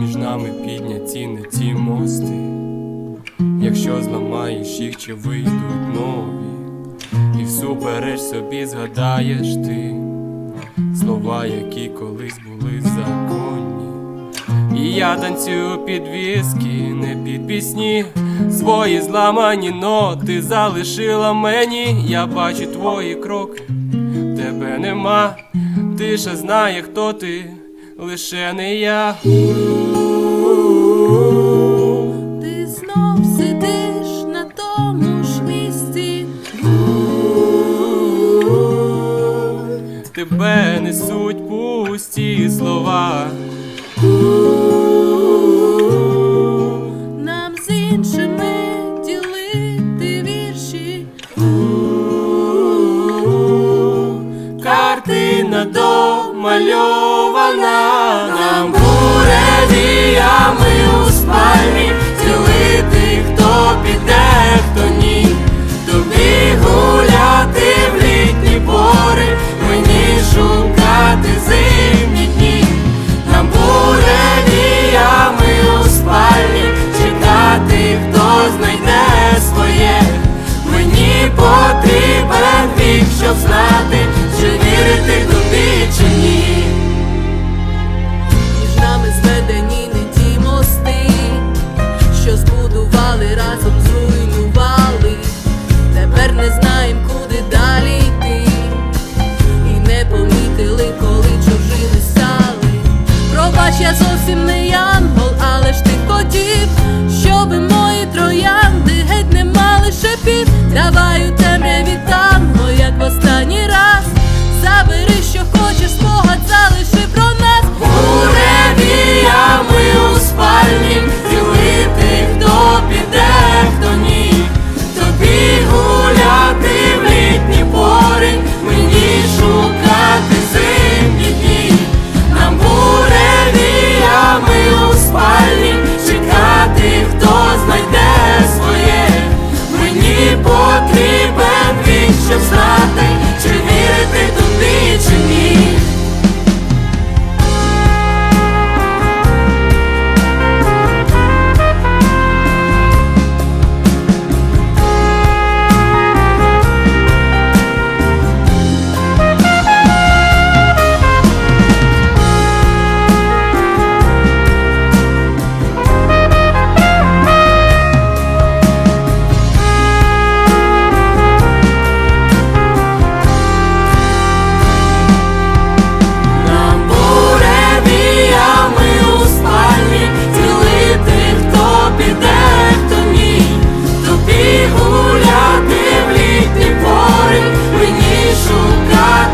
між нами підняті не ті мости. Якщо зламаєш їх, чи вийдуть нові, і всупереч собі згадаєш ти слова, які колись були законні. І я танцюю під віски, не під пісні. Свої зламані ноти залишила мені. Я бачу твої кроки, тебе нема. Тиша знає, хто ти, лише не я. Тебе несуть пусті слова. Нам з іншими ділити вірші. Картина домальована нам буревіями у спальні зовсім не янгол, але ж ти хотів, щоби мої троянди геть не мали шипів. Давай у темряві lugar.